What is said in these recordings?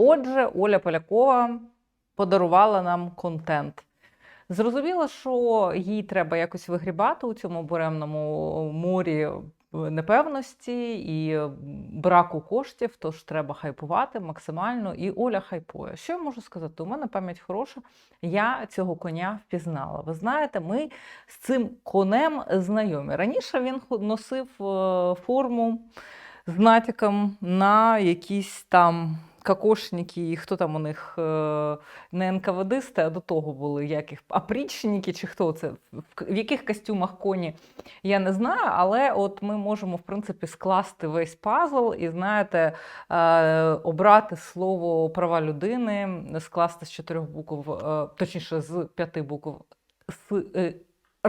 Отже, Оля Полякова подарувала нам контент. Зрозуміло, що їй треба якось вигрібати у цьому буремному морі непевності і браку коштів, тож треба хайпувати максимально. І Оля хайпує. Що я можу сказати? У мене пам'ять хороша. Я цього коня впізнала. Ви знаєте, ми з цим конем знайомі. Раніше він носив е, форму з натяком на якісь там кокошники, і хто там у них е, не НКВДисти, а до того були як їх чи хто це, в, яких костюмах коні, я не знаю, але от ми можемо, в принципі, скласти весь пазл і, знаєте, е, обрати слово права людини, скласти з чотирьох букв, е, точніше, з п'яти букв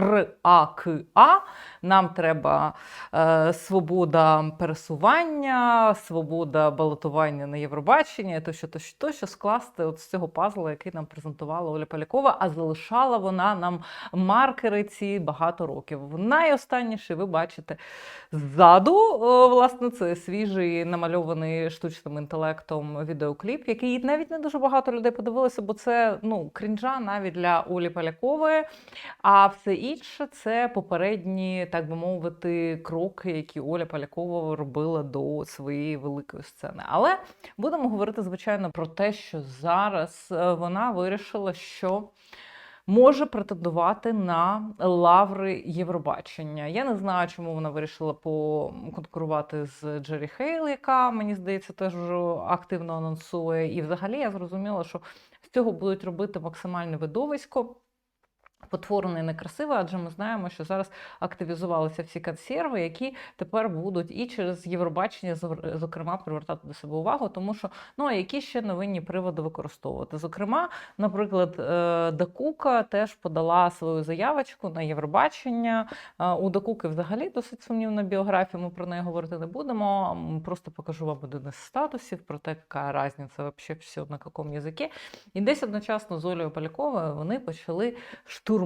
е, Р, А, К, А. Нам треба е, свобода пересування, свобода балотування на Євробачення, тощо, тощо, тощо скласти от з цього пазла, який нам презентувала Оля Полякова, а залишала вона нам маркери ці багато років. Найостанніший ви бачите ззаду, е, власне, це свіжий намальований штучним інтелектом відеокліп, який навіть не дуже багато людей подивилося, бо це ну крінжа навіть для Олі Полякової. А все інше це попередні, так би мовити, кроки, які Оля Полякова робила до своєї великої сцени. Але будемо говорити, звичайно, про те, що зараз е, вона вирішила, що. Може претендувати на лаври Євробачення. Я не знаю, чому вона вирішила поконкурувати з Джері Хейл, яка мені здається теж активно анонсує. І взагалі я зрозуміла, що з цього будуть робити максимальне видовисько. Потворне і некрасиве, адже ми знаємо, що зараз активізувалися всі консерви, які тепер будуть і через Євробачення, зокрема, привертати до себе увагу, тому що ну а які ще новинні приводи використовувати. Зокрема, наприклад, е, Дакука теж подала свою заявочку на Євробачення. Е, У Дакуки взагалі досить сумнівна біографія. Ми про неї говорити не будемо. Просто покажу вам один із статусів про те, яка різниця вообще все на якому язикі. І десь одночасно з Олею Поляковою вони почали штурмувати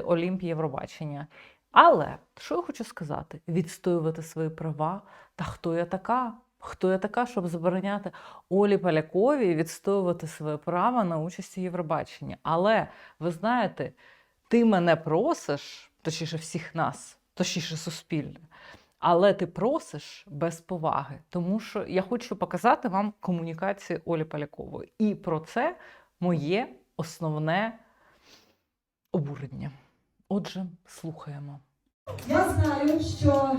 Олімп Євробачення. Але що я хочу сказати? Відстоювати свої права. Та хто я така? Хто я така, щоб забороняти Олі Поляковій відстоювати своє право на участь у Євробаченні? Але ви знаєте, ти мене просиш, точніше всіх нас, точніше суспільне, але ти просиш без поваги, тому що я хочу показати вам комунікацію Олі Полякової. І про це моє основне обурення. Отже, слухаємо. Я знаю, що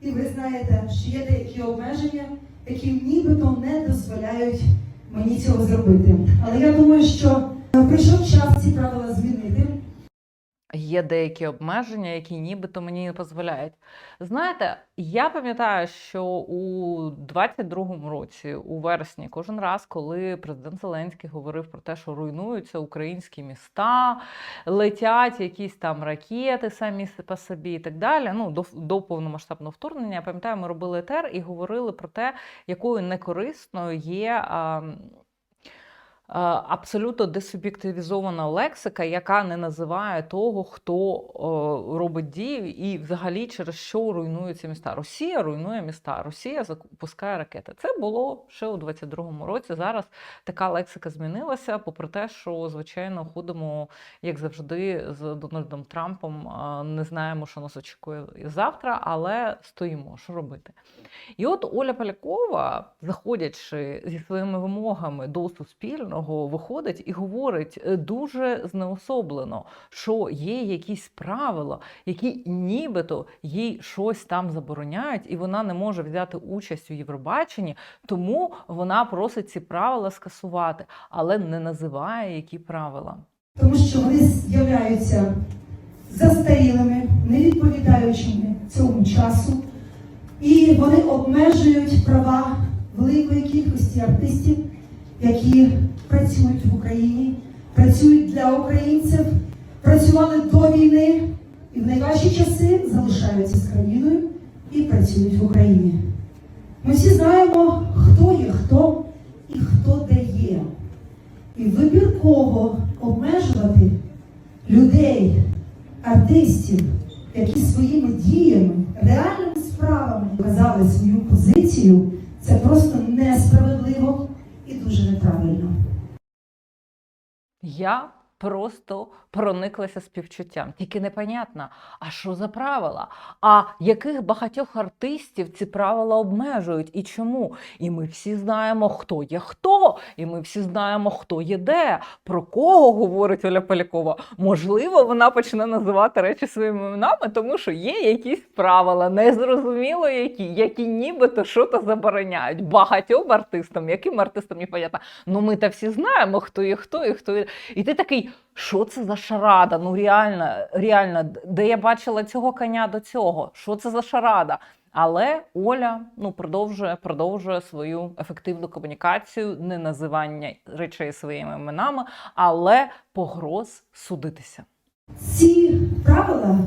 і ви знаєте, що є деякі обмеження, які нібито не дозволяють мені цього зробити. Але я думаю, що прийшов час ці правила змінити. Є деякі обмеження, які нібито мені не дозволяють. Знаєте, я пам'ятаю, що у 22-му році, у вересні, кожен раз, коли президент Зеленський говорив про те, що руйнуються українські міста, летять якісь там ракети самі по собі і так далі. Ну, до, до повномасштабного вторгнення, я пам'ятаю, ми робили етер і говорили про те, якою некорисною є. А, абсолютно десуб'єктивізована лексика, яка не називає того, хто е, робить дію, і взагалі через що руйнуються міста. Росія руйнує міста, Росія запускає ракети. Це було ще у 22-му році. Зараз така лексика змінилася, попри те, що звичайно ходимо, як завжди, з Дональдом Трампом. е, Не знаємо, що нас очікує завтра, але стоїмо, що робити. І от Оля Полякова, заходячи зі своїми вимогами до суспільного, виходить і говорить е, дуже знеособлено, що є якісь правила, які нібито їй щось там забороняють, і вона не може взяти участь у Євробаченні, тому вона просить ці правила скасувати, але не називає які правила. тому що вони з'являються застарілими, не відповідаючими цьому часу, і вони обмежують права великої кількості артистів, які працюють в Україні, працюють для українців, працювали до війни і в найважчі часи залишаються з країною і працюють в Україні. Ми всі знаємо, хто є хто і хто де є. І вибірково обмежувати людей, артистів, які своїми діями, реальними справами показали свою позицію, це просто несправедливо і дуже неправильно. Я просто прониклася співчуттям. Тільки непонятно, а що за правила? А яких багатьох артистів ці правила обмежують і чому? І ми всі знаємо, хто є хто, і ми всі знаємо, хто є де, про кого говорить Оля Полякова. Можливо, вона почне називати речі своїми іменами, тому що є якісь правила, незрозуміло які, які нібито що-то забороняють. Багатьом артистам, яким артистам непонятно. Ну ми та всі знаємо, хто є хто і хто є. І ти такий, що це за шарада? Ну реально, реально, де я бачила цього коня до цього? Що це за шарада? Але Оля ну продовжує продовжує свою ефективну комунікацію, не називання речей своїми іменами, але погроз судитися. Ці правила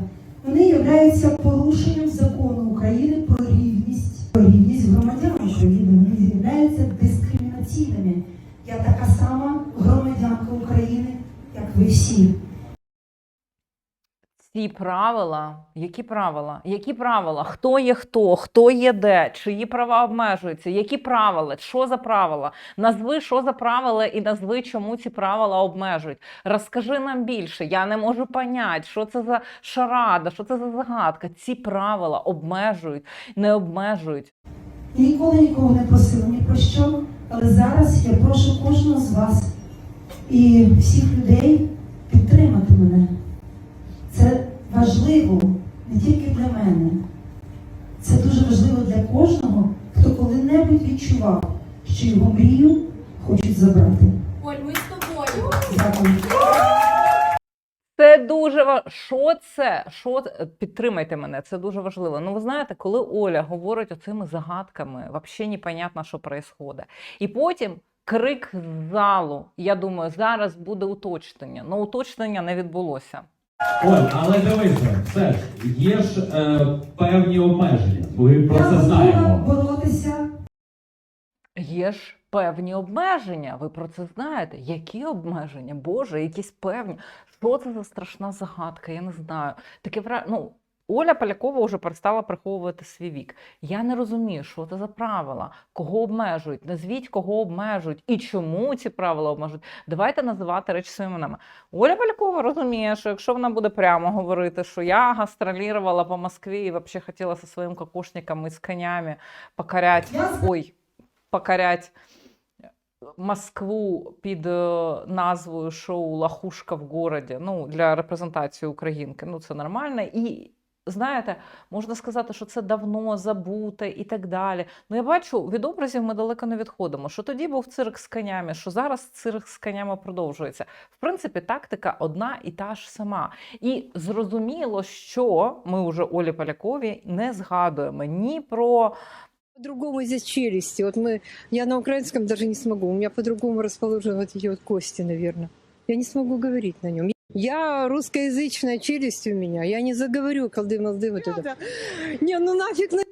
вони являються порушенням закону України про рівність, про рівність громадян України. Вони являються дискримінаційними. Я така сама громадянка ви всі. Ці правила, які правила? Які правила? Хто є хто, хто є де, чиї права обмежуються, які правила, що за правила? Назви, що за правила, і назви, чому ці правила обмежують. Розкажи нам більше. Я не можу поняти, що це за шарада, що це за загадка. Ці правила обмежують, не обмежують. Ніколи нікого не просила ні про що, але зараз я прошу кожного з вас і всіх людей підтримати мене. Це важливо не тільки для мене. Це дуже важливо для кожного, хто коли-небудь відчував, що його мрію хочуть забрати. Оль, ми з тобою. Дякую. Це дуже ва- що це? Що підтримайте мене? Це дуже важливо. Ну, ви знаєте, коли Оля говорить оцими загадками, взагалі непонятно, що відбувається. І потім крик з залу. Я думаю, зараз буде уточнення. Ну, уточнення не відбулося. Оль, але дивися, все ж є ж е, певні обмеження. Ми про це знаємо. боротися Є ж певні обмеження. Ви про це знаєте? Які обмеження? Боже, якісь певні. Що це за страшна загадка? Я не знаю. Таке вра... ну, Оля Полякова вже перестала приховувати свій вік. Я не розумію, що це за правила, кого обмежують. Назвіть, кого обмежують і чому ці правила обмежують. Давайте називати речі своїми іменами. Оля Полякова розуміє, що якщо вона буде прямо говорити, що я гастролювала по Москві і взагалі хотіла зі своїм кокошником і з конями покорять. Ой, покорять Москву під е, назвою шоу Лахушка в городі. Ну, для репрезентації українки. Ну, це нормально. І знаєте, можна сказати, що це давно забуте і так далі. Ну, я бачу, від образів ми далеко не відходимо. Що тоді був цирк з конями, що зараз цирк з конями продовжується. В принципі, тактика одна і та ж сама. І зрозуміло, що ми вже Олі Полякові не згадуємо ні про По-другому здесь челюсти. Вот мы, я на украинском даже не смогу. У меня по-другому расположены вот эти вот кости, наверное. Я не смогу говорить на нем. Я русскоязычная челюсть у меня. Я не заговорю колды-молды вот это. Не, ну нафиг на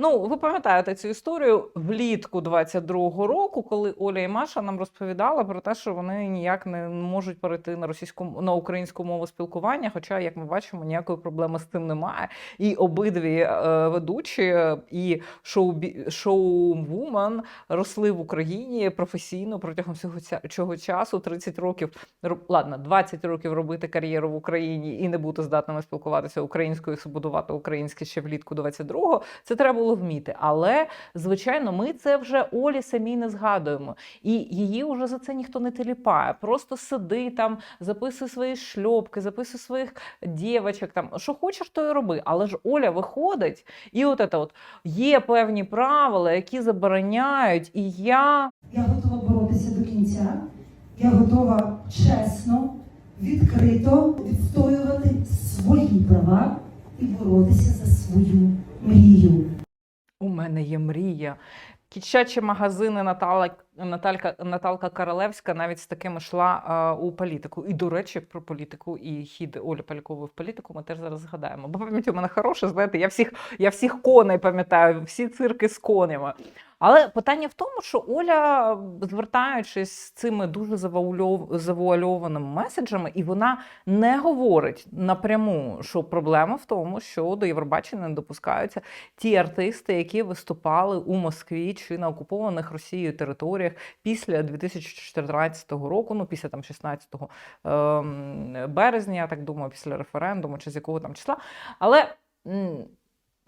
Ну, ви пам'ятаєте цю історію влітку 22-го року, коли Оля і Маша нам розповідали про те, що вони ніяк не можуть перейти на російську на українську мову спілкування. Хоча, як ми бачимо, ніякої проблеми з цим немає. І обидві е, ведучі і шоу шоу-вумен росли в Україні професійно протягом всього ця- цього часу. 30 років ладно, 20 років робити кар'єру в Україні і не бути здатними спілкуватися українською, і будувати українське ще влітку 22-го. Це треба було вміти. Але, звичайно, ми це вже Олі самій не згадуємо. І її вже за це ніхто не теліпає. Просто сиди там, записуй свої шльопки, записуй своїх дівочок. Там що хочеш, то і роби. Але ж Оля виходить, і от це от є певні правила, які забороняють. І я Я готова боротися до кінця. Я готова чесно, відкрито відстоювати свої права і боротися за свою мрію. У мене є мрія. Кітчачі магазини Натала, Наталька, Наталка Королевська навіть з таким йшла а, у політику. І, до речі, про політику і хід Олі Полякової в політику ми теж зараз згадаємо. Бо пам'ять у мене хороша, знаєте, я всіх, я всіх коней пам'ятаю, всі цирки з конями. Але питання в тому, що Оля, звертаючись з цими дуже завуальов- завуальованими меседжами, і вона не говорить напряму, що проблема в тому, що до Євробачення не допускаються ті артисти, які виступали у Москві чи на окупованих Росією територіях. Історіях після 2014 року, ну після там 16 ем, березня, я так думаю, після референдуму чи з якого там числа. Але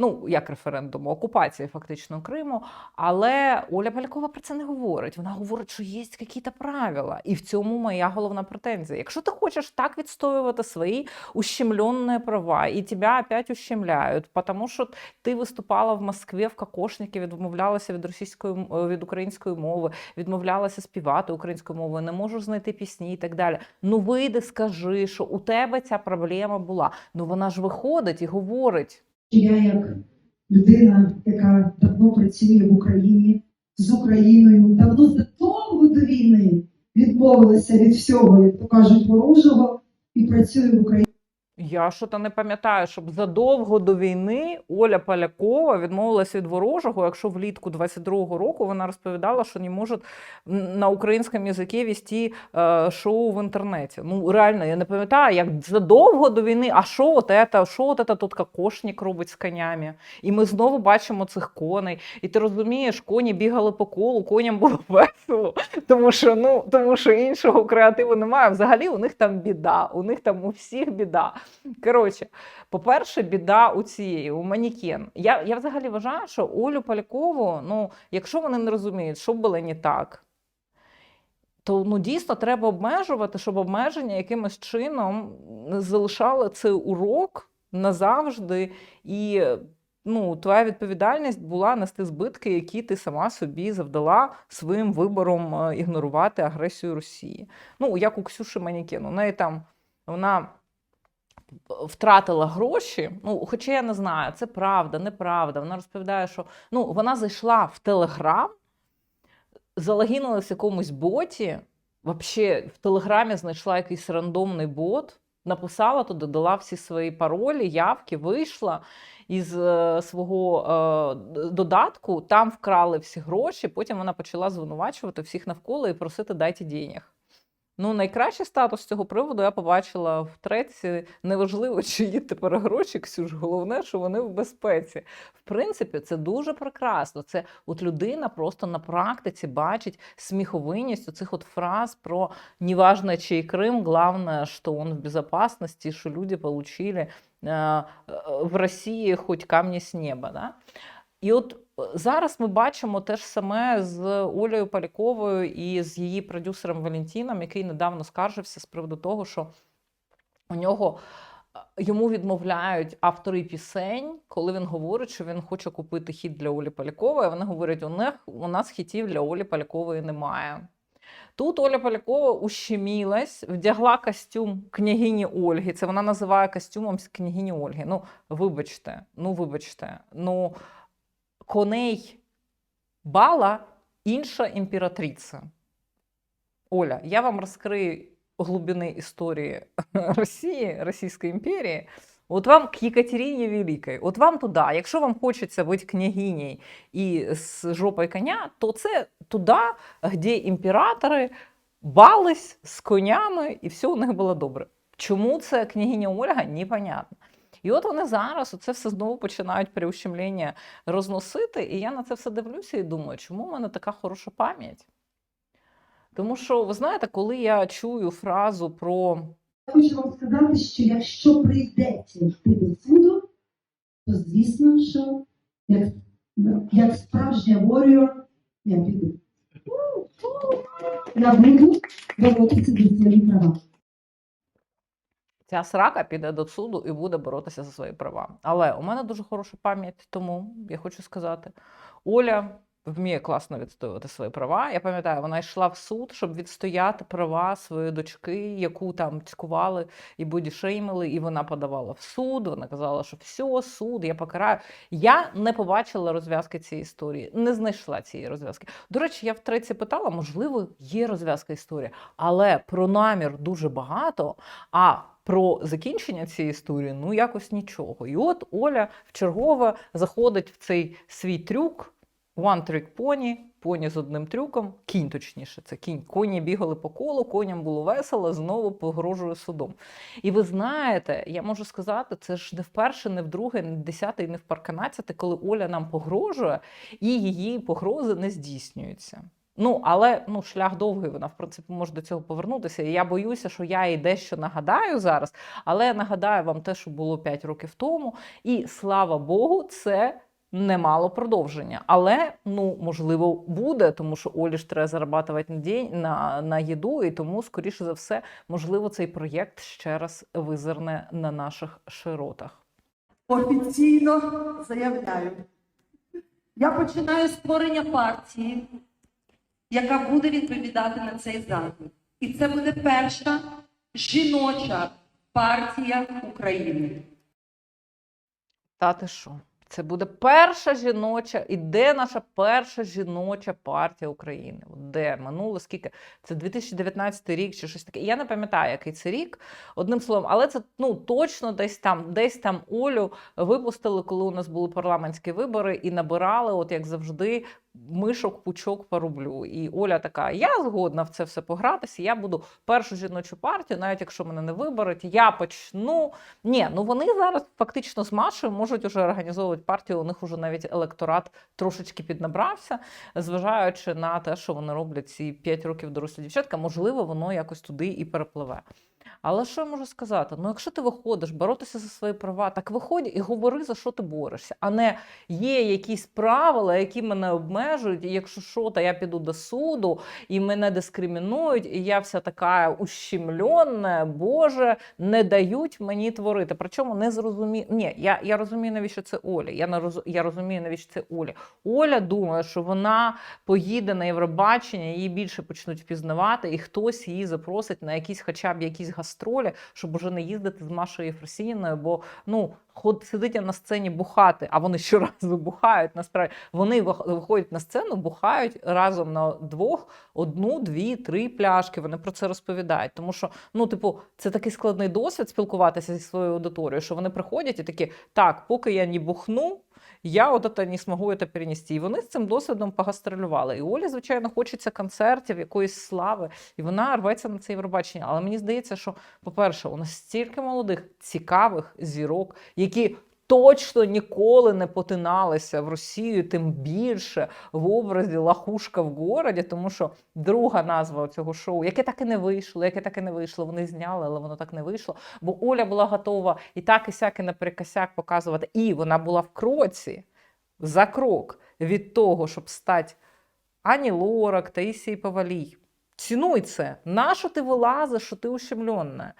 ну як референдуму, окупації фактично Криму. Але Оля Полякова про це не говорить. Вона говорить, що є якісь правила, і в цьому моя головна претензія. Якщо ти хочеш так відстоювати свої ущемленные права, і тебе опять ущемляють, тому що ти виступала в Москві в кокошникі, відмовлялася від російської від української мови, відмовлялася співати українською мовою, не можеш знайти пісні і так далі. Ну вийди, скажи, що у тебе ця проблема була. Ну вона ж виходить і говорить. Я як людина, яка давно працює в Україні з Україною, давно задовго до війни відмовилася від всього, як то кажуть, ворожого, і працюю в Україні. Я що то не пам'ятаю, щоб задовго до війни Оля Полякова відмовилася від ворожого, якщо влітку 22-го року вона розповідала, що не може на українському язикі вести е, шоу в інтернеті. Ну реально, я не пам'ятаю, як задовго до війни, а що от це, що от це тут кокошник робить з конями. І ми знову бачимо цих коней. І ти розумієш, коні бігали по колу, коням було весело, тому що ну тому що іншого креативу немає. Взагалі у них там біда, у них там у всіх біда. Коротше, по-перше, біда у цієї, у манікен. Я, я взагалі вважаю, що Олю Полякову, ну, якщо вони не розуміють, що було не так, то ну, дійсно треба обмежувати, щоб обмеження якимось чином залишали цей урок назавжди. І ну, твоя відповідальність була нести збитки, які ти сама собі завдала своїм вибором е, ігнорувати агресію Росії. Ну, як у Ксюші Манікен. У неї там вона втратила гроші. Ну, хоча я не знаю, це правда, неправда. Вона розповідає, що ну, вона зайшла в Телеграм, залогінилась в якомусь боті. Взагалі, в Телеграмі знайшла якийсь рандомний бот, написала туди, дала всі свої паролі, явки, вийшла із е, свого е, додатку, там вкрали всі гроші, потім вона почала звинувачувати всіх навколо і просити дайте денег. Ну, найкращий статус цього приводу я побачила в треці. Неважливо, чи є тепер гроші, Ксюш, головне, що вони в безпеці. В принципі, це дуже прекрасно. Це от людина просто на практиці бачить сміховинність оцих от фраз про неважно, чий Крим, главное, що він в безопасности, що люди получили е, в Росії хоч камні з неба. Да? І от зараз ми бачимо те ж саме з Олею Поляковою і з її продюсером Валентіном, який недавно скаржився з приводу того, що у нього е, йому відмовляють автори пісень, коли він говорить, що він хоче купити хіт для Олі Полякової. Вони говорять, у них у нас хітів для Олі Полякової немає. Тут Оля Полякова ущемілась, вдягла костюм княгині Ольги. Це вона називає костюмом з княгині Ольги. Ну, вибачте, ну вибачте. Ну, коней бала інша імператриця. Оля, я вам розкрию глибини історії Росії, Російської імперії. От вам к Екатерині Великій, от вам туди. Якщо вам хочеться бути княгинею і з жопою коня, то це туди, де імператори бались з конями, і все у них було добре. Чому це княгиня Ольга, непонятно. І от вони зараз оце все знову починають переущемлення розносити. І я на це все дивлюся і думаю, чому в мене така хороша пам'ять? Тому що, ви знаєте, коли я чую фразу про Я хочу вам сказати, що якщо прийдеться йти до суду, то звісно, що як, як справжня warrior я піду. Я буду боротися за свої права. Ця срака піде до суду і буде боротися за свої права. Але у мене дуже хороша пам'ять, тому я хочу сказати: Оля вміє класно відстоювати свої права. Я пам'ятаю, вона йшла в суд, щоб відстояти права своєї дочки, яку там цькували і бодішеймили, і вона подавала в суд. Вона казала, що все, суд, я покараю. Я не побачила розв'язки цієї історії, не знайшла цієї розв'язки. До речі, я втретє питала, можливо, є розв'язка історії, але про намір дуже багато. А про закінчення цієї історії ну якось нічого. І от Оля вчергове заходить в цей свій трюк. One trick pony, поні з одним трюком, кінь точніше, це кінь. Коні бігали по колу, коням було весело, знову погрожує судом. І ви знаєте, я можу сказати, це ж не вперше, не вдруге, не в десяте і не в парканадцяте, коли Оля нам погрожує, і її погрози не здійснюються. Ну, але ну, шлях довгий, вона в принципі може до цього повернутися. І я боюся, що я їй дещо нагадаю зараз, але нагадаю вам те, що було 5 років тому. І слава Богу, це немало продовження. Але ну, можливо, буде, тому що Олі ж треба зарабатувати на, день, на, на їду, і тому, скоріше за все, можливо, цей проєкт ще раз визирне на наших широтах. Офіційно заявляю. Я починаю створення партії, яка буде відповідати на цей захід. І це буде перша жіноча партія України. Та ти що? Це буде перша жіноча, і де наша перша жіноча партія України? Де минуло скільки? Це 2019 рік чи щось таке. Я не пам'ятаю, який це рік. Одним словом, але це ну точно десь там, десь там Олю випустили, коли у нас були парламентські вибори, і набирали, от як завжди, мишок, пучок по рублю. І Оля така: я згодна в це все погратися. Я буду першу жіночу партію, навіть якщо мене не виберуть, я почну. Ні, ну вони зараз фактично з Машею можуть уже організовувати партію. У них уже навіть електорат трошечки піднабрався, зважаючи на те, що вони роблять ці 5 років дорослі дівчатка, можливо, воно якось туди і перепливе. Але що я можу сказати? Ну, якщо ти виходиш боротися за свої права, так виходь і говори, за що ти борешся, а не є якісь правила, які мене обмежують, і якщо що, то я піду до суду, і мене дискримінують, і я вся така ущемлена, Боже, не дають мені творити. Причому не зрозумію. Ні, я, я розумію, навіщо це Оля. Я, роз... я розумію, навіщо це Оля. Оля думає, що вона поїде на Євробачення, її більше почнуть впізнавати, і хтось її запросить на якісь, хоча б якісь гастролі, щоб уже не їздити з Машою Єфросініною, бо ну. Ход сидить на сцені бухати, а вони щоразу бухають. Насправді вони виходять на сцену, бухають разом на двох одну, дві, три пляшки. Вони про це розповідають. Тому що, ну, типу, це такий складний досвід спілкуватися зі своєю аудиторією, що вони приходять і такі: так, поки я не бухну, я от это не смогу це перенести. І вони з цим досвідом погастролювали. І Олі, звичайно, хочеться концертів, якоїсь слави, і вона рветься на це Євробачення. Але мені здається, що, по-перше, у нас стільки молодих, цікавих зірок, які. Точно ніколи не потиналися в Росію, тим більше в образі лахушка в городі, тому що друга назва цього шоу, яке так і не вийшло, яке так і не вийшло, вони зняли, але воно так не вийшло. Бо Оля була готова і так, і сяк, і наперекосяк показувати. І вона була в кроці за крок від того, щоб стати Ані Лорак, Таїсії Павалій. Цінуй це. Нащо ти вилазиш, що ти ущемленна?